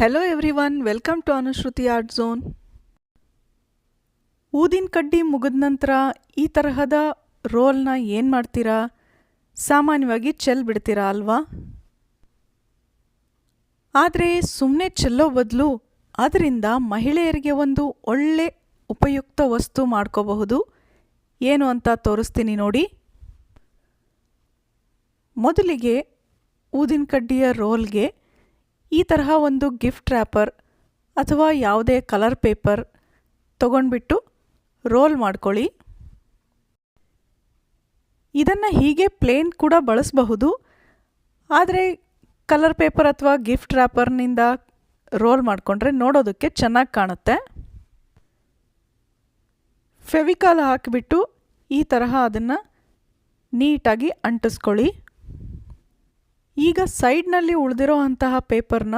Hello everyone welcome to Anushruti art zone ಊದಿನ ಕಡ್ಡಿ ಮುಗಿದ ನಂತರ ಈ ತರಹದ ರೋಲ್ನ ಏನು ಮಾಡ್ತೀರಾ? ಸಾಮಾನ್ಯವಾಗಿ ಚೆಲ್ ಬಿಡ್ತೀರಾ ಅಲ್ವಾ? ಆದರೆ ಸುಮ್ಮನೆ ಚೆಲ್ಲೋ ಬದಲು ಅದರಿಂದ ಮಹಿಳೆಯರಿಗೆ ಒಂದು ಒಳ್ಳೆ ಉಪಯುಕ್ತ ವಸ್ತು ಮಾಡ್ಕೋಬಹುದು. ಏನು ಅಂತ ತೋರಿಸ್ತೀನಿ ನೋಡಿ. ಮೊದಲಿಗೆ ಊದಿನ ಕಡ್ಡಿಯ ರೋಲ್ಗೆ ಈ ತರಹ ಒಂದು ಗಿಫ್ಟ್ ರ್ಯಾಪರ್ ಅಥವಾ ಯಾವುದೇ ಕಲರ್ ಪೇಪರ್ ತಗೊಂಡ್ಬಿಟ್ಟು ರೋಲ್ ಮಾಡ್ಕೊಳ್ಳಿ. ಇದನ್ನು ಹೀಗೆ ಪ್ಲೇನ್ ಕೂಡ ಬಳಸಬಹುದು. ಆದರೆ ಕಲರ್ ಪೇಪರ್ ಅಥವಾ ಗಿಫ್ಟ್ ರ್ಯಾಪರ್ನಿಂದ ರೋಲ್ ಮಾಡಿಕೊಂಡ್ರೆ ನೋಡೋದಕ್ಕೆ ಚೆನ್ನಾಗಿ ಕಾಣುತ್ತೆ. ಫೆವಿಕಾಲ್ ಹಾಕಿಬಿಟ್ಟು ಈ ತರಹ ಅದನ್ನು ನೀಟಾಗಿ ಅಂಟಿಸ್ಕೊಳ್ಳಿ. ಈಗ ಸೈಡ್ನಲ್ಲಿ ಉಳಿದಿರೋ ಅಂತಹ ಪೇಪರ್ನ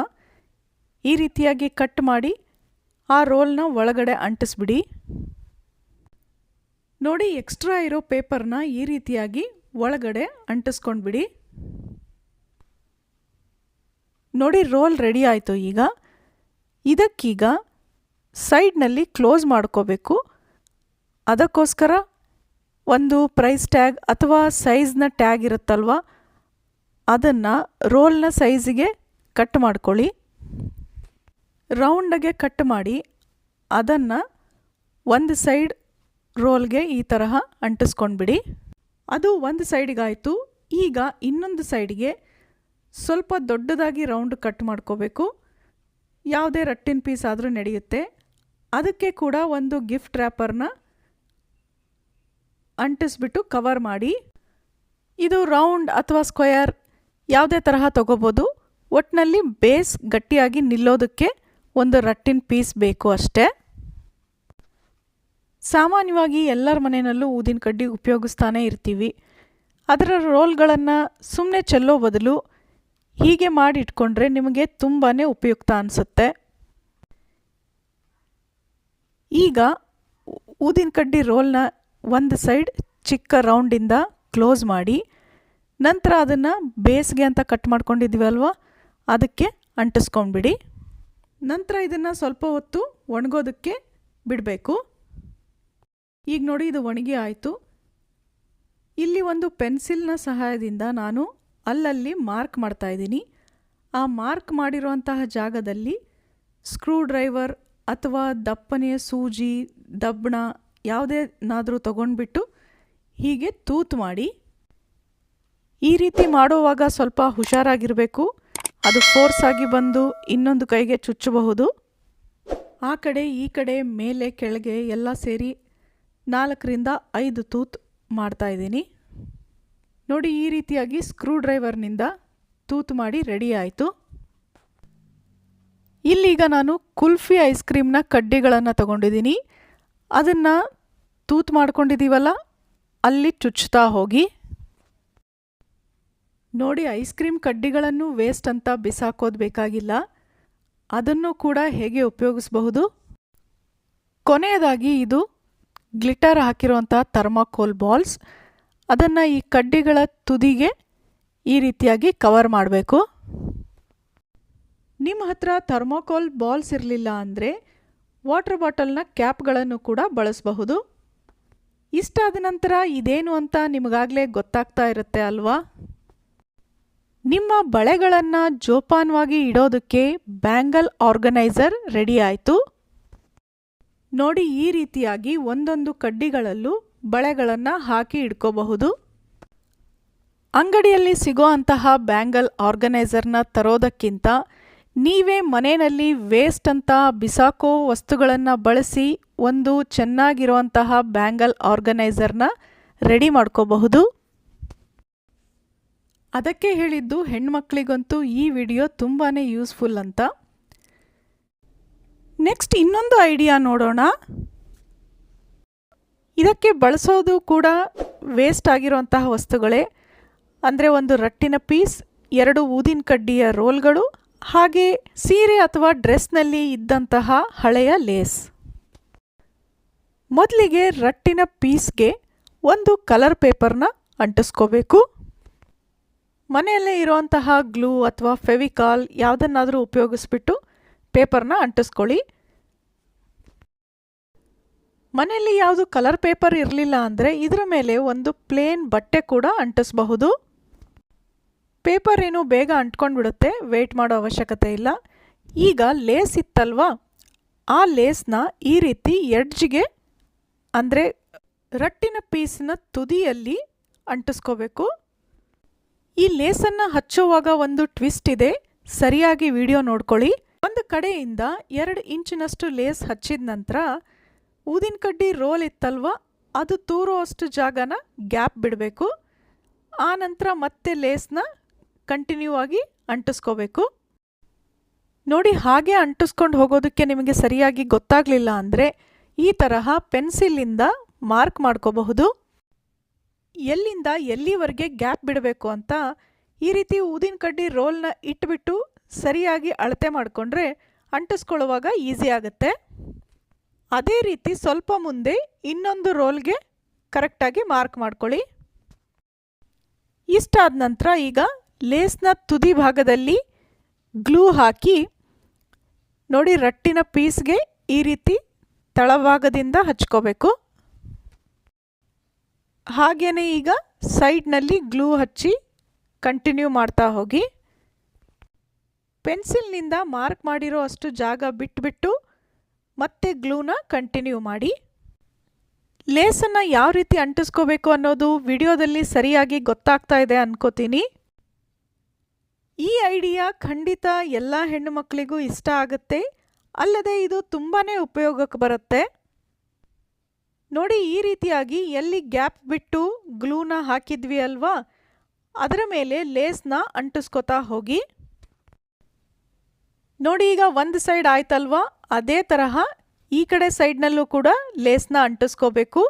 ಈ ರೀತಿಯಾಗಿ ಕಟ್ ಮಾಡಿ ಆ ರೋಲ್ನ ಒಳಗಡೆ ಅಂಟಿಸ್ಬಿಡಿ. ನೋಡಿ, ಎಕ್ಸ್ಟ್ರಾ ಇರೋ ಪೇಪರ್ನ ಈ ರೀತಿಯಾಗಿ ಒಳಗಡೆ ಅಂಟಿಸ್ಕೊಂಡ್ಬಿಡಿ. ನೋಡಿ, ರೋಲ್ ರೆಡಿ ಆಯಿತು ಈಗ. ಇದಕ್ಕೀಗ ಸೈಡ್ನಲ್ಲಿ ಕ್ಲೋಸ್ ಮಾಡ್ಕೋಬೇಕು. ಅದಕ್ಕೋಸ್ಕರ ಒಂದು ಪ್ರೈಸ್ ಟ್ಯಾಗ್ ಅಥವಾ ಸೈಜ್ನ ಟ್ಯಾಗ್ ಇರುತ್ತಲ್ವ? ಅದನ್ನು ರೋಲ್ನ ಸೈಜಿಗೆ ಕಟ್ ಮಾಡ್ಕೊಳ್ಳಿ. ರೌಂಡಗೆ ಕಟ್ ಮಾಡಿ ಅದನ್ನು ಒಂದು ಸೈಡ್ ರೋಲ್ಗೆ ಈ ತರಹ ಅಂಟಿಸ್ಕೊಂಡ್ಬಿಡಿ. ಅದು ಒಂದು ಸೈಡಿಗಾಯಿತು ಈಗ ಇನ್ನೊಂದು ಸೈಡಿಗೆ ಸ್ವಲ್ಪ ದೊಡ್ಡದಾಗಿ ರೌಂಡ್ ಕಟ್ ಮಾಡ್ಕೋಬೇಕು. ಯಾವುದೇ ರಟ್ಟಿನ ಪೀಸ್ ಆದರೂ ನಡೆಯುತ್ತೆ. ಅದಕ್ಕೆ ಕೂಡ ಒಂದು ಗಿಫ್ಟ್ ರ್ಯಾಪರ್ನ ಅಂಟಿಸ್ಬಿಟ್ಟು ಕವರ್ ಮಾಡಿ. ಇದು ರೌಂಡ್ ಅಥವಾ ಸ್ಕ್ವಯರ್ ಯಾವುದೇ ತರಹ ತಗೋಬೋದು. ಒಟ್ಟಿನಲ್ಲಿ ಬೇಸ್ ಗಟ್ಟಿಯಾಗಿ ನಿಲ್ಲೋದಕ್ಕೆ ಒಂದು ರಟ್ಟಿನ ಪೀಸ್ ಬೇಕು ಅಷ್ಟೇ. ಸಾಮಾನ್ಯವಾಗಿ ಎಲ್ಲರ ಮನೆಯಲ್ಲೂ ಊದಿನ ಕಡ್ಡಿ ಉಪಯೋಗಿಸ್ತಾನೇ ಇರ್ತೀವಿ. ಅದರ ರೋಲ್ಗಳನ್ನು ಸುಮ್ಮನೆ ಚೆಲ್ಲೋ ಬದಲು ಹೀಗೆ ಮಾಡಿ ಇಟ್ಕೊಂಡ್ರೆ ನಿಮಗೆ ತುಂಬಾ ಉಪಯುಕ್ತ ಅನಿಸುತ್ತೆ. ಈಗ ಊದಿನ ಕಡ್ಡಿ ರೋಲ್ನ ಒಂದು ಸೈಡ್ ಚಿಕ್ಕ ರೌಂಡಿಂದ ಕ್ಲೋಸ್ ಮಾಡಿ ನಂತರ ಅದನ್ನು ಬೇಸಿಗೆ ಅಂತ ಕಟ್ ಮಾಡ್ಕೊಂಡಿದ್ದೀವಿ ಅಲ್ವಾ? ಅದಕ್ಕೆ ಅಂಟಿಸ್ಕೊಂಡ್ಬಿಡಿ. ನಂತರ ಇದನ್ನು ಸ್ವಲ್ಪ ಹೊತ್ತು ಒಣಗೋದಕ್ಕೆ ಬಿಡಬೇಕು. ಈಗ ನೋಡಿ ಇದು ಒಣಗಿ ಆಯಿತು. ಇಲ್ಲಿ ಒಂದು ಪೆನ್ಸಿಲ್ನ ಸಹಾಯದಿಂದ ನಾನು ಅಲ್ಲಲ್ಲಿ ಮಾರ್ಕ್ ಮಾಡ್ತಾ ಇದ್ದೀನಿ. ಆ ಮಾರ್ಕ್ ಮಾಡಿರುವಂತಹ ಜಾಗದಲ್ಲಿ ಸ್ಕ್ರೂ ಡ್ರೈವರ್ ಅಥವಾ ದಪ್ಪನೆಯ ಸೂಜಿ ದಬ್ಬಣ ಯಾವುದೇನಾದರೂ ತಗೊಂಡ್ಬಿಟ್ಟು ಹೀಗೆ ತೂತು ಮಾಡಿ ಈ ರೀತಿ ಮಾಡುವಾಗ ಸ್ವಲ್ಪ ಹುಷಾರಾಗಿರಬೇಕು. ಅದು ಫೋರ್ಸ್ ಆಗಿ ಬಂದು ಇನ್ನೊಂದು ಕೈಗೆ ಚುಚ್ಚಬಹುದು. ಆ ಕಡೆ ಈ ಕಡೆ ಮೇಲೆ ಕೆಳಗೆ ಎಲ್ಲ ಸೇರಿ ನಾಲ್ಕರಿಂದ ಐದು ತೂತ್ ಮಾಡ್ತಾ ಇದ್ದೀನಿ. ನೋಡಿ ಈ ರೀತಿಯಾಗಿ ಸ್ಕ್ರೂ ಡ್ರೈವರ್ನಿಂದ ತೂತು ಮಾಡಿ ರೆಡಿ ಆಯಿತು. ಇಲ್ಲೀಗ ನಾನು ಕುಲ್ಫಿ ಐಸ್ ಕ್ರೀಮ್ನ ಕಡ್ಡಿಗಳನ್ನು ತಗೊಂಡಿದ್ದೀನಿ. ಅದನ್ನು ತೂತು ಮಾಡ್ಕೊಂಡಿದ್ದೀವಲ್ಲ, ಅಲ್ಲಿ ಚುಚ್ಚುತ್ತಾ ಹೋಗಿ. ನೋಡಿ ಐಸ್ ಕ್ರೀಮ್ ಕಡ್ಡಿಗಳನ್ನು ವೇಸ್ಟ್ ಅಂತ ಬಿಸಾಕೋದು ಬೇಕಾಗಿಲ್ಲ. ಅದನ್ನು ಕೂಡ ಹೇಗೆ ಉಪಯೋಗಿಸಬಹುದು? ಕೊನೆಯದಾಗಿ ಇದು ಗ್ಲಿಟರ್ ಹಾಕಿರುವಂಥ ಥರ್ಮಾಕೋಲ್ ಬಾಲ್ಸ್ ಅದನ್ನು ಈ ಕಡ್ಡಿಗಳ ತುದಿಗೆ ಈ ರೀತಿಯಾಗಿ ಕವರ್ ಮಾಡಬೇಕು. ನಿಮ್ಮ ಹತ್ರ ಥರ್ಮಾಕೋಲ್ ಬಾಲ್ಸ್ ಇರಲಿಲ್ಲ ಅಂದರೆ ವಾಟರ್ ಬಾಟಲ್ನ ಕ್ಯಾಪ್ಗಳನ್ನು ಕೂಡ ಬಳಸಬಹುದು. ಇಷ್ಟಾದ ನಂತರ ಇದೇನು ಅಂತ ನಿಮಗಾಗಲೇ ಗೊತ್ತಾಗ್ತಾ ಇರುತ್ತೆ ಅಲ್ವಾ? ನಿಮ್ಮ ಬಳೆಗಳನ್ನು ಜೋಪಾನವಾಗಿ ಇಡೋದಕ್ಕೆ ಬ್ಯಾಂಗಲ್ ಆರ್ಗನೈಸರ್ ರೆಡಿ ಆಯಿತು. ನೋಡಿ, ಈ ರೀತಿಯಾಗಿ ಒಂದೊಂದು ಕಡ್ಡಿಗಳಲ್ಲೂ ಬಳೆಗಳನ್ನು ಹಾಕಿ ಇಡ್ಕೋಬಹುದು. ಅಂಗಡಿಯಲ್ಲಿ ಸಿಗೋ ಅಂತಹ ಬ್ಯಾಂಗಲ್ ಆರ್ಗನೈಸರ್ನ ತರೋದಕ್ಕಿಂತ ನೀವೇ ಮನೆಯಲ್ಲಿ ವೇಸ್ಟ್ ಅಂತ ಬಿಸಾಕೋ ವಸ್ತುಗಳನ್ನು ಬಳಸಿ ಒಂದು ಚೆನ್ನಾಗಿರುವಂತಹ ಬ್ಯಾಂಗಲ್ ಆರ್ಗನೈಸರ್ನ ರೆಡಿ ಮಾಡ್ಕೋಬಹುದು. ಅದಕ್ಕೆ ಹೇಳಿದ್ದು ಹೆಣ್ಮಕ್ಳಿಗಂತೂ ಈ ವಿಡಿಯೋ ತುಂಬಾ ಯೂಸ್ಫುಲ್ ಅಂತ. ನೆಕ್ಸ್ಟ್ ಇನ್ನೊಂದು ಐಡಿಯಾ ನೋಡೋಣ. ಇದಕ್ಕೆ ಬಳಸೋದು ಕೂಡ ವೇಸ್ಟ್ ಆಗಿರುವಂತಹ ವಸ್ತುಗಳೇ. ಅಂದರೆ ಒಂದು ರಟ್ಟಿನ ಪೀಸ್, ಎರಡು ಊದಿನ ಕಡ್ಡಿಯ ರೋಲ್ಗಳು, ಹಾಗೆ ಸೀರೆ ಅಥವಾ ಡ್ರೆಸ್ನಲ್ಲಿ ಇದ್ದಂತಹ ಹಳೆಯ ಲೇಸ್. ಮೊದಲಿಗೆ ರಟ್ಟಿನ ಪೀಸ್ಗೆ ಒಂದು ಕಲರ್ ಪೇಪರ್ನ ಅಂಟಿಸ್ಕೋಬೇಕು. ಮನೆಯಲ್ಲೇ ಇರುವಂತಹ ಗ್ಲೂ ಅಥವಾ ಫೆವಿಕಾಲ್ ಯಾವುದನ್ನಾದರೂ ಉಪಯೋಗಿಸ್ಬಿಟ್ಟು ಪೇಪರ್ನ ಅಂಟಿಸ್ಕೊಳ್ಳಿ. ಮನೆಯಲ್ಲಿ ಯಾವುದು ಕಲರ್ ಪೇಪರ್ ಇರಲಿಲ್ಲ ಅಂದರೆ ಇದರ ಮೇಲೆ ಒಂದು ಪ್ಲೇನ್ ಬಟ್ಟೆ ಕೂಡ ಅಂಟಿಸಬಹುದು. ಪೇಪರ್ ಏನು ಬೇಗ ಅಂಟ್ಕೊಂಡು ಬಿಡುತ್ತೆ ವೆಯ್ಟ್ ಮಾಡೋ ಅವಶ್ಯಕತೆ ಇಲ್ಲ. ಈಗ ಲೇಸ್ ಇತ್ತಲ್ವಾ? ಆ ಲೇಸ್ನ ಈ ರೀತಿ ಎಡ್ಜ್ಗೆ ಅಂದರೆ ರಟ್ಟಿನ ಪೀಸಿನ ತುದಿಯಲ್ಲಿ ಅಂಟಿಸ್ಕೋಬೇಕು. ಈ ಲೇಸನ್ನು ಹಚ್ಚುವಾಗ ಒಂದು ಟ್ವಿಸ್ಟ್ ಇದೆ. ಸರಿಯಾಗಿ ವಿಡಿಯೋ ನೋಡ್ಕೊಳ್ಳಿ. ಒಂದು ಕಡೆಯಿಂದ ಎರಡು ಇಂಚಿನಷ್ಟು ಲೇಸ್ ಹಚ್ಚಿದ ನಂತರ ಊದಿನ ಕಡ್ಡಿ ರೋಲ್ ಇತ್ತಲ್ವ? ಅದು ತೂರುವಷ್ಟು ಜಾಗನ ಗ್ಯಾಪ್ ಬಿಡಬೇಕು. ಆ ನಂತರ ಮತ್ತೆ ಲೇಸ್ನ ಕಂಟಿನ್ಯೂ ಆಗಿ ಅಂಟಿಸ್ಕೋಬೇಕು. ನೋಡಿ, ಹಾಗೆ ಅಂಟಿಸ್ಕೊಂಡು ಹೋಗೋದಕ್ಕೆ ನಿಮಗೆ ಸರಿಯಾಗಿ ಗೊತ್ತಾಗಲಿಲ್ಲ ಅಂದರೆ ಈ ತರಹ ಪೆನ್ಸಿಲಿಂದ ಮಾರ್ಕ್ ಮಾಡ್ಕೋಬಹುದು. ಎಲ್ಲಿಂದ ಎಲ್ಲಿವರೆಗೆ ಗ್ಯಾಪ್ ಬಿಡಬೇಕು ಅಂತ ಈ ರೀತಿ ಊದಿನ ಕಡ್ಡಿ ರೋಲ್ನ ಇಟ್ಬಿಟ್ಟು ಸರಿಯಾಗಿ ಅಳತೆ ಮಾಡಿಕೊಂಡ್ರೆ ಅಂಟಿಸ್ಕೊಳ್ಳುವಾಗ ಈಸಿ ಆಗುತ್ತೆ. ಅದೇ ರೀತಿ ಸ್ವಲ್ಪ ಮುಂದೆ ಇನ್ನೊಂದು ರೋಲ್ಗೆ ಕರೆಕ್ಟಾಗಿ ಮಾರ್ಕ್ ಮಾಡ್ಕೊಳ್ಳಿ. ಇಷ್ಟಾದ ನಂತರ ಈಗ ಲೇಸ್ನ ತುದಿ ಭಾಗದಲ್ಲಿ ಗ್ಲೂ ಹಾಕಿ ನೋಡಿ ರಟ್ಟಿನ ಪೀಸ್ಗೆ ಈ ರೀತಿ ತಳಭಾಗದಿಂದ ಹಚ್ಕೋಬೇಕು. ಹಾಗೆಯೇ ಈಗ ಸೈಡ್ನಲ್ಲಿ ಗ್ಲೂ ಹಚ್ಚಿ ಕಂಟಿನ್ಯೂ ಮಾಡ್ತಾ ಹೋಗಿ. ಪೆನ್ಸಿಲ್ನಿಂದ ಮಾರ್ಕ್ ಮಾಡಿರೋ ಅಷ್ಟು ಜಾಗ ಬಿಟ್ಬಿಟ್ಟು ಮತ್ತೆ ಗ್ಲೂನ ಕಂಟಿನ್ಯೂ ಮಾಡಿ. ಲೇಸನ್ನು ಯಾವ ರೀತಿ ಅಂಟಿಸ್ಕೋಬೇಕು ಅನ್ನೋದು ವಿಡಿಯೋದಲ್ಲಿ ಸರಿಯಾಗಿ ಗೊತ್ತಾಗ್ತಾ ಇದೆ ಅನ್ಕೋತೀನಿ. ಈ ಐಡಿಯಾ ಖಂಡಿತ ಎಲ್ಲ ಹೆಣ್ಣು ಮಕ್ಕಳಿಗೂ ಇಷ್ಟ ಆಗುತ್ತೆ. ಅಲ್ಲದೆ ಇದು ತುಂಬಾ ಉಪಯೋಗಕ್ಕೆ ಬರುತ್ತೆ. ನೋಡಿ, ಈ ರೀತಿಯಾಗಿ ಎಲ್ಲಿ ಗ್ಯಾಪ್ ಬಿಟ್ಟು ಗ್ಲೂನ ಹಾಕಿದ್ವಿ ಅಲ್ವಾ? ಅದರ ಮೇಲೆ ಲೇಸ್ನ ಅಂಟಿಸ್ಕೊತಾ ಹೋಗಿ. ನೋಡಿ, ಈಗ ಒಂದು ಸೈಡ್ ಆಯ್ತಲ್ವಾ? ಅದೇ ತರಹ ಈ ಕಡೆ ಸೈಡ್ನಲ್ಲೂ ಕೂಡ ಲೇಸ್ನ ಅಂಟಿಸ್ಕೋಬೇಕು.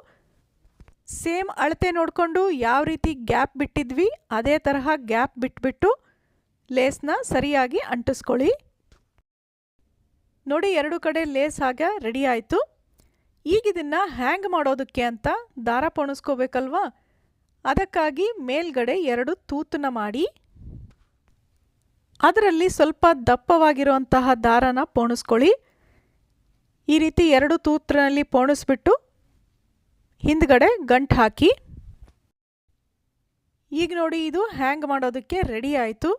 ಸೇಮ್ ಅಳತೆ ನೋಡಿಕೊಂಡು ಯಾವ ರೀತಿ ಗ್ಯಾಪ್ ಬಿಟ್ಟಿದ್ವಿ, ಅದೇ ತರಹ ಗ್ಯಾಪ್ ಬಿಟ್ಬಿಟ್ಟು ಲೇಸ್ನ ಸರಿಯಾಗಿ ಅಂಟಿಸ್ಕೊಳ್ಳಿ. ನೋಡಿ, ಎರಡು ಕಡೆ ಲೇಸ್ ಹಾಗೆ ರೆಡಿ ಆಯಿತು. ಈಗ ಇದನ್ನು ಹ್ಯಾಂಗ್ ಮಾಡೋದಕ್ಕೆ ಅಂತ ದಾರ ಪೋಣಿಸ್ಕೋಬೇಕಲ್ವಾ? ಅದಕ್ಕಾಗಿ ಮೇಲ್ಗಡೆ ಎರಡು ತೂತನ್ನ ಮಾಡಿ, ಅದರಲ್ಲಿ ಸ್ವಲ್ಪ ದಪ್ಪವಾಗಿರುವಂತಹ ದಾರನ ಪೋಣಿಸ್ಕೊಳ್ಳಿ. ಈ ರೀತಿ ಎರಡು ತೂತ್ರನಲ್ಲಿ ಪೋಣಿಸ್ಬಿಟ್ಟು ಹಿಂದ್ಗಡೆ ಗಂಟು ಹಾಕಿ. ಈಗ ನೋಡಿ ಇದು ಹ್ಯಾಂಗ್ ಮಾಡೋದಕ್ಕೆ ರೆಡಿ ಆಯಿತು.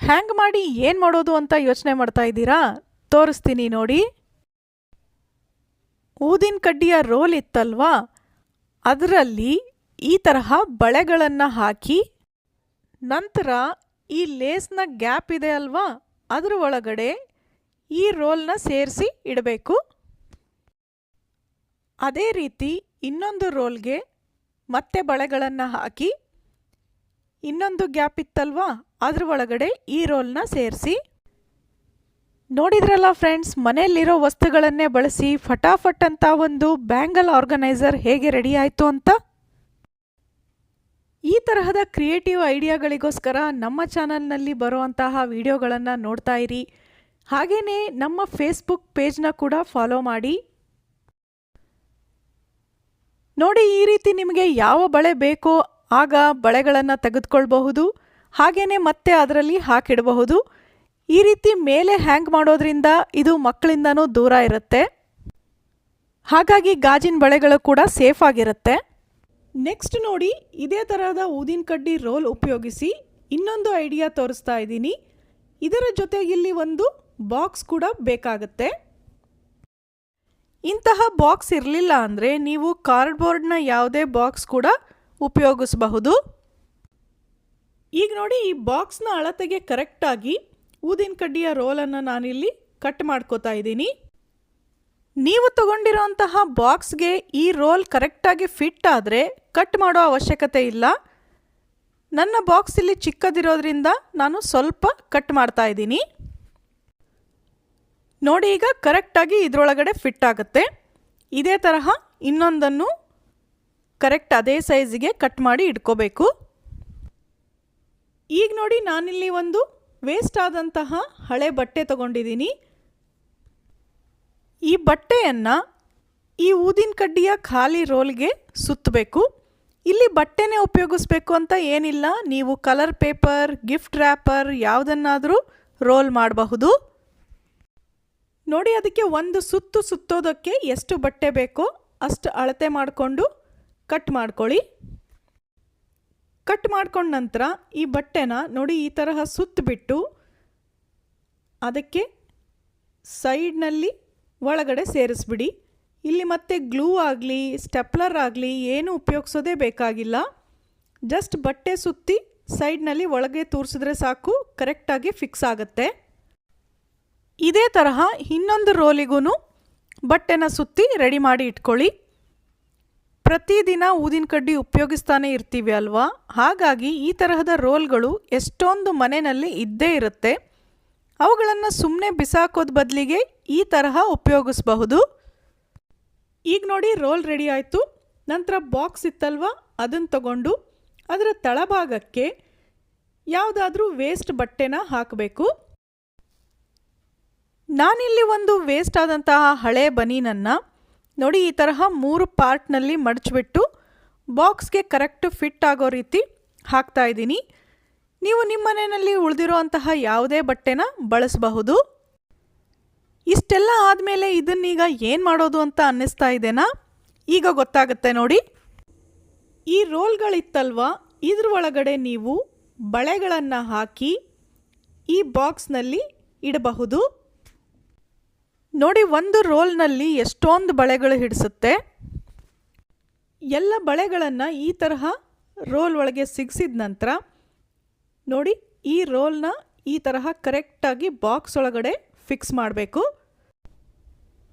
ಹ್ಯಾಂಗ್ ಮಾಡಿ ಏನು ಮಾಡೋದು ಅಂತ ಯೋಚನೆ ಮಾಡ್ತಾ ಇದ್ದೀರಾ? ತೋರಿಸ್ತೀನಿ ನೋಡಿ. ಊದಿನ ಕಡ್ಡಿಯ ರೋಲ್ ಇತ್ತಲ್ವಾ? ಅದರಲ್ಲಿ ಈ ತರಹ ಬಳೆಗಳನ್ನು ಹಾಕಿ ನಂತರ ಈ ಲೇಸ್ನ ಗ್ಯಾಪ್ ಇದೆ ಅಲ್ವಾ? ಅದರ ಒಳಗಡೆ ಈ ರೋಲ್ನ ಸೇರಿಸಿ ಇಡಬೇಕು. ಅದೇ ರೀತಿ ಇನ್ನೊಂದು ರೋಲ್ಗೆ ಮತ್ತೆ ಬಳೆಗಳನ್ನು ಹಾಕಿ ಇನ್ನೊಂದು ಗ್ಯಾಪ್ ಇತ್ತಲ್ವಾ? ಅದರ ಒಳಗಡೆ ಈ ರೋಲ್ನ ಸೇರಿಸಿ ನೋಡಿದ್ರಲ್ಲ ಫ್ರೆಂಡ್ಸ್ ಮನೆಯಲ್ಲಿರೋ ವಸ್ತುಗಳನ್ನೇ ಬಳಸಿ ಫಟಾಫಟ್ ಅಂತ ಒಂದು ಬ್ಯಾಂಗಲ್ ಆರ್ಗನೈಸರ್ ಹೇಗೆ ರೆಡಿ ಆಯಿತು ಅಂತ? ಈ ತರಹದ ಕ್ರಿಯೇಟಿವ್ ಐಡಿಯಾಗಳಿಗೋಸ್ಕರ ನಮ್ಮ ಚಾನಲ್ನಲ್ಲಿ ಬರುವಂತಹ ವಿಡಿಯೋಗಳನ್ನು ನೋಡ್ತಾ ಇರಿ. ಹಾಗೆಯೇ ನಮ್ಮ ಫೇಸ್ಬುಕ್ ಪೇಜ್ನ ಕೂಡ ಫಾಲೋ ಮಾಡಿ. ನೋಡಿ, ಈ ರೀತಿ ನಿಮಗೆ ಯಾವ ಬಳೆ ಬೇಕೋ ಆಗ ಬಳೆಗಳನ್ನು ತೆಗೆದುಕೊಳ್ಬಹುದು. ಹಾಗೆಯೇ ಮತ್ತೆ ಅದರಲ್ಲಿ ಹಾಕಿಡಬಹುದು. ಈ ರೀತಿ ಮೇಲೆ ಹ್ಯಾಂಗ್ ಮಾಡೋದ್ರಿಂದ ಇದು ಮಕ್ಕಳಿಂದನೂ ದೂರ ಇರುತ್ತೆ. ಹಾಗಾಗಿ ಗಾಜಿನ ಬಳೆಗಳು ಕೂಡ ಸೇಫ್ ಆಗಿರುತ್ತೆ. ನೆಕ್ಸ್ಟ್ ನೋಡಿ ಇದೇ ತರಹದ ಊದಿನ ಕಡ್ಡಿ ರೋಲ್ ಉಪಯೋಗಿಸಿ ಇನ್ನೊಂದು ಐಡಿಯಾ ತೋರಿಸ್ತಾ ಇದ್ದೀನಿ. ಇದರ ಜೊತೆ ಇಲ್ಲಿ ಒಂದು ಬಾಕ್ಸ್ ಕೂಡ ಬೇಕಾಗುತ್ತೆ. ಇಂತಹ ಬಾಕ್ಸ್ ಇರಲಿಲ್ಲ ಅಂದರೆ ನೀವು ಕಾರ್ಡ್ಬೋರ್ಡ್ನ ಯಾವುದೇ ಬಾಕ್ಸ್ ಕೂಡ ಉಪಯೋಗಿಸಬಹುದು. ಈಗ ನೋಡಿ ಈ ಬಾಕ್ಸ್ನ ಅಳತೆಗೆ ಕರೆಕ್ಟಾಗಿ ಊದಿನ ಕಡ್ಡಿಯ ರೋಲನ್ನು ನಾನಿಲ್ಲಿ ಕಟ್ ಮಾಡ್ಕೋತಾ ಇದ್ದೀನಿ. ನೀವು ತಗೊಂಡಿರೋಂತಹ ಬಾಕ್ಸ್ಗೆ ಈ ರೋಲ್ ಕರೆಕ್ಟಾಗಿ ಫಿಟ್ ಆದರೆ ಕಟ್ ಮಾಡೋ ಅವಶ್ಯಕತೆ ಇಲ್ಲ. ನನ್ನ ಬಾಕ್ಸ್ ಇಲ್ಲಿ ಚಿಕ್ಕದಿರೋದ್ರಿಂದ ನಾನು ಸ್ವಲ್ಪ ಕಟ್ ಮಾಡ್ತಾ ಇದ್ದೀನಿ. ನೋಡಿ ಈಗ ಕರೆಕ್ಟಾಗಿ ಇದರೊಳಗಡೆ ಫಿಟ್ ಆಗುತ್ತೆ. ಇದೇ ತರಹ ಇನ್ನೊಂದನ್ನು ಕರೆಕ್ಟ್ ಅದೇ ಸೈಜಿಗೆ ಕಟ್ ಮಾಡಿ ಇಟ್ಕೋಬೇಕು. ಈಗ ನೋಡಿ ನಾನಿಲ್ಲಿ ಒಂದು ವೇಸ್ಟ್ ಆದಂತಹ ಹಳೆ ಬಟ್ಟೆ ತಗೊಂಡಿದ್ದೀನಿ. ಈ ಬಟ್ಟೆಯನ್ನು ಈ ಊದಿನ ಕಡ್ಡಿಯ ಖಾಲಿ ರೋಲ್ಗೆ ಸುತ್ತಬೇಕು ಇಲ್ಲಿ ಬಟ್ಟೆನೇ ಉಪಯೋಗಿಸ್ಬೇಕು ಅಂತ ಏನಿಲ್ಲ. ನೀವು ಕಲರ್ ಪೇಪರ್, ಗಿಫ್ಟ್ ರ್ಯಾಪರ್ ಯಾವುದನ್ನಾದರೂ ರೋಲ್ ಮಾಡಬಹುದು. ನೋಡಿ ಅದಕ್ಕೆ ಒಂದು ಸುತ್ತು ಸುತ್ತೋದಕ್ಕೆ ಎಷ್ಟು ಬಟ್ಟೆ ಬೇಕೋ ಅಷ್ಟು ಅಳತೆ ಮಾಡಿಕೊಂಡು ಕಟ್ ಮಾಡ್ಕೊಳ್ಳಿ. ಕಟ್ ಮಾಡ್ಕೊಂಡ ನಂತರ ಈ ಬಟ್ಟೆನ ನೋಡಿ ಈ ತರಹ ಸುತ್ತಬಿಟ್ಟು ಅದಕ್ಕೆ ಸೈಡ್ನಲ್ಲಿ ಒಳಗಡೆ ಸೇರಿಸ್ಬಿಡಿ. ಇಲ್ಲಿ ಮತ್ತೆ ಗ್ಲೂ ಆಗಲಿ, ಸ್ಟೆಪ್ಲರ್ ಆಗಲಿ ಏನು ಉಪಯೋಗಿಸೋದೇ ಬೇಕಾಗಿಲ್ಲ. ಜಸ್ಟ್ ಬಟ್ಟೆ ಸುತ್ತಿ ಸೈಡ್ನಲ್ಲಿ ಒಳಗೆ ತೋರಿಸಿದ್ರೆ ಸಾಕು ಕರೆಕ್ಟಾಗಿ ಫಿಕ್ಸ್ ಆಗುತ್ತೆ. ಇದೇ ತರಹ ಇನ್ನೊಂದು ರೋಲಿಗೂ ಬಟ್ಟೆನ ಸುತ್ತಿ ರೆಡಿ ಮಾಡಿ ಇಟ್ಕೊಳ್ಳಿ. ಪ್ರತಿದಿನ ಊದಿನ ಕಡ್ಡಿ ಉಪಯೋಗಿಸ್ತಾನೆ ಇರ್ತೀವಿ ಅಲ್ವಾ? ಹಾಗಾಗಿ ಈ ತರಹದ ರೋಲ್ಗಳು ಎಷ್ಟೊಂದು ಮನೆಯಲ್ಲಿ ಇದ್ದೇ ಇರುತ್ತೆ. ಅವುಗಳನ್ನು ಸುಮ್ಮನೆ ಬಿಸಾಕೋದ ಬದಲಿಗೆ ಈ ತರಹ ಉಪಯೋಗಿಸಬಹುದು. ಈಗ ನೋಡಿ ರೋಲ್ ರೆಡಿ ಆಯಿತು. ನಂತರ ಬಾಕ್ಸ್ ಇತ್ತಲ್ವ? ಅದನ್ನು ತಗೊಂಡು ಅದರ ತಳಭಾಗಕ್ಕೆ ಯಾವುದಾದ್ರೂ ವೇಸ್ಟ್ ಬಟ್ಟೆನ ಹಾಕಬೇಕು. ನಾನಿಲ್ಲಿ ಒಂದು ವೇಸ್ಟ್ ಆದಂತಹ ಹಳೆ ಬನೀನನ್ನು ನೋಡಿ, ಈ ತರಹ ಮೂರು ಪಾರ್ಟ್ನಲ್ಲಿ ಮಡಚಿಬಿಟ್ಟು ಬಾಕ್ಸ್ಗೆ ಕರೆಕ್ಟ್ ಫಿಟ್ ಆಗೋ ರೀತಿ ಹಾಕ್ತಾ ಇದ್ದೀನಿ. ನೀವು ನಿಮ್ಮ ಮನೆಯಲ್ಲಿ ಉಳಿದಿರುವಂತಹ ಯಾವುದೇ ಬಟ್ಟೆನ ಬಳಸಬಹುದು. ಇಷ್ಟೆಲ್ಲ ಆದಮೇಲೆ ಇದನ್ನೀಗ ಏನು ಮಾಡೋದು ಅಂತ ಅನ್ನಿಸ್ತಾ ಇದೆನಾ? ಈಗ ಗೊತ್ತಾಗುತ್ತೆ ನೋಡಿ. ಈ ರೋಲ್ಗಳಿತ್ತಲ್ವ? ಇದ್ರ ಒಳಗಡೆ ನೀವು ಬಳೆಗಳನ್ನು ಹಾಕಿ ಈ ಬಾಕ್ಸ್ನಲ್ಲಿ ಇಡಬಹುದು. ನೋಡಿ ಒಂದು ರೋಲ್ನಲ್ಲಿ ಎಷ್ಟೊಂದು ಬಳೆಗಳು ಹಿಡಿಸುತ್ತೆ. ಎಲ್ಲ ಬಳೆಗಳನ್ನು ಈ ತರಹ ರೋಲ್ ಒಳಗೆ ಸಿಗಿಸಿದ ನಂತರ ನೋಡಿ ಈ ರೋಲ್ನ ಈ ತರಹ ಕರೆಕ್ಟಾಗಿ ಬಾಕ್ಸ್ ಒಳಗಡೆ ಫಿಕ್ಸ್ ಮಾಡಬೇಕು.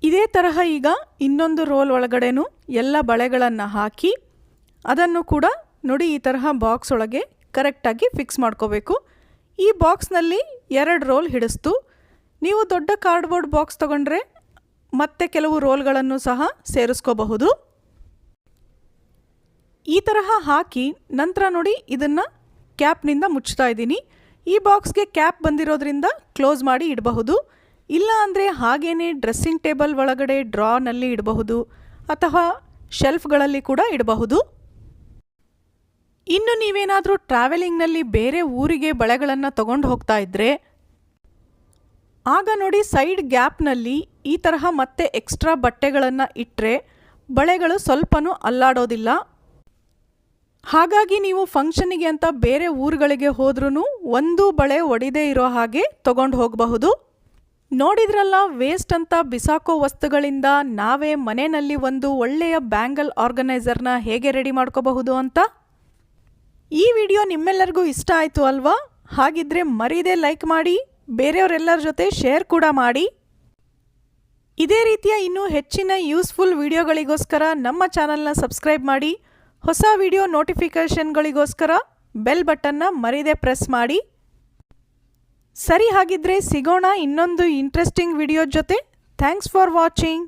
ಇದೇ ತರಹ ಈಗ ಇನ್ನೊಂದು ರೋಲ್ ಒಳಗಡೆನೂ ಎಲ್ಲ ಬಳೆಗಳನ್ನು ಹಾಕಿ ಅದನ್ನು ಕೂಡ ನೋಡಿ ಈ ತರಹ ಬಾಕ್ಸ್ ಒಳಗೆ ಕರೆಕ್ಟಾಗಿ ಫಿಕ್ಸ್ ಮಾಡ್ಕೋಬೇಕು. ಈ ಬಾಕ್ಸ್ನಲ್ಲಿ ಎರಡು ರೋಲ್ ಹಿಡಿಸ್ತು. ನೀವು ದೊಡ್ಡ ಕಾರ್ಡ್ಬೋರ್ಡ್ ಬಾಕ್ಸ್ ತಗೊಂಡ್ರೆ ಮತ್ತೆ ಕೆಲವು ರೋಲ್ಗಳನ್ನು ಸಹ ಸೇರಿಸ್ಕೋಬಹುದು. ಈ ತರಹ ಹಾಕಿ ನಂತರ ನೋಡಿ ಇದನ್ನು ಕ್ಯಾಪ್ನಿಂದ ಮುಚ್ತಾ ಇದ್ದೀನಿ. ಈ ಬಾಕ್ಸ್ಗೆ ಕ್ಯಾಪ್ ಬಂದಿರೋದ್ರಿಂದ ಕ್ಲೋಸ್ ಮಾಡಿ ಇಡಬಹುದು. ಇಲ್ಲ ಅಂದರೆ ಹಾಗೇನೆ ಡ್ರೆಸ್ಸಿಂಗ್ ಟೇಬಲ್ ಒಳಗಡೆ ಡ್ರಾನಲ್ಲಿ ಇಡಬಹುದು ಅಥವಾ ಶೆಲ್ಫ್ಗಳಲ್ಲಿ ಕೂಡ ಇಡಬಹುದು. ಇನ್ನು ನೀವೇನಾದರೂ ಟ್ರಾವೆಲಿಂಗ್ನಲ್ಲಿ ಬೇರೆ ಊರಿಗೆ ಬಳೆಗಳನ್ನು ತಗೊಂಡು ಹೋಗ್ತಾ ಇದ್ದರೆ ಆಗ ನೋಡಿ ಸೈಡ್ ಗ್ಯಾಪ್ನಲ್ಲಿ ಈ ತರಹ ಮತ್ತೆ ಎಕ್ಸ್ಟ್ರಾ ಬಟ್ಟೆಗಳನ್ನು ಇಟ್ಟರೆ ಬಳೆಗಳು ಸ್ವಲ್ಪನೂ ಅಲ್ಲಾಡೋದಿಲ್ಲ. ಹಾಗಾಗಿ ನೀವು ಫಂಕ್ಷನಿಗೆ ಅಂತ ಬೇರೆ ಊರುಗಳಿಗೆ ಹೋದ್ರೂ ಒಂದು ಬಳೆ ಒಡಿದೇ ಇರೋ ಹಾಗೆ ತಗೊಂಡು ಹೋಗಬಹುದು. ನೋಡಿದ್ರಲ್ಲ ವೇಸ್ಟ್ ಅಂತ ಬಿಸಾಕೋ ವಸ್ತುಗಳಿಂದ ನಾವೇ ಮನೆಯಲ್ಲಿ ಒಂದು ಒಳ್ಳೆಯ ಬ್ಯಾಂಗಲ್ ಆರ್ಗನೈಸರ್ನ ಹೇಗೆ ರೆಡಿ ಮಾಡ್ಕೋಬಹುದು ಅಂತ? ಈ ವಿಡಿಯೋ ನಿಮ್ಮೆಲ್ಲರಿಗೂ ಇಷ್ಟ ಆಯಿತು ಅಲ್ವಾ? ಹಾಗಿದ್ರೆ ಮರೀದೆ ಲೈಕ್ ಮಾಡಿ. ಬೇರೆಯವರೆಲ್ಲರ ಜೊತೆ ಶೇರ್ ಕೂಡ ಮಾಡಿ. ಇದೇ ರೀತಿಯ ಇನ್ನೂ ಹೆಚ್ಚಿನ ಯೂಸ್ಫುಲ್ ವಿಡಿಯೋಗಳಿಗೋಸ್ಕರ ನಮ್ಮ ಚಾನಲ್ನ ಸಬ್ಸ್ಕ್ರೈಬ್ ಮಾಡಿ. ಹೊಸ ವಿಡಿಯೋ ನೋಟಿಫಿಕೇಷನ್ಗಳಿಗೋಸ್ಕರ ಬೆಲ್ ಬಟನ್ನ ಮರೀದೆ ಪ್ರೆಸ್ ಮಾಡಿ. ಸರಿ ಹಾಗಿದ್ರೆ ಸಿಗೋಣ ಇನ್ನೊಂದು ಇಂಟ್ರೆಸ್ಟಿಂಗ್ ವಿಡಿಯೋ ಜೊತೆ. Thanks for watching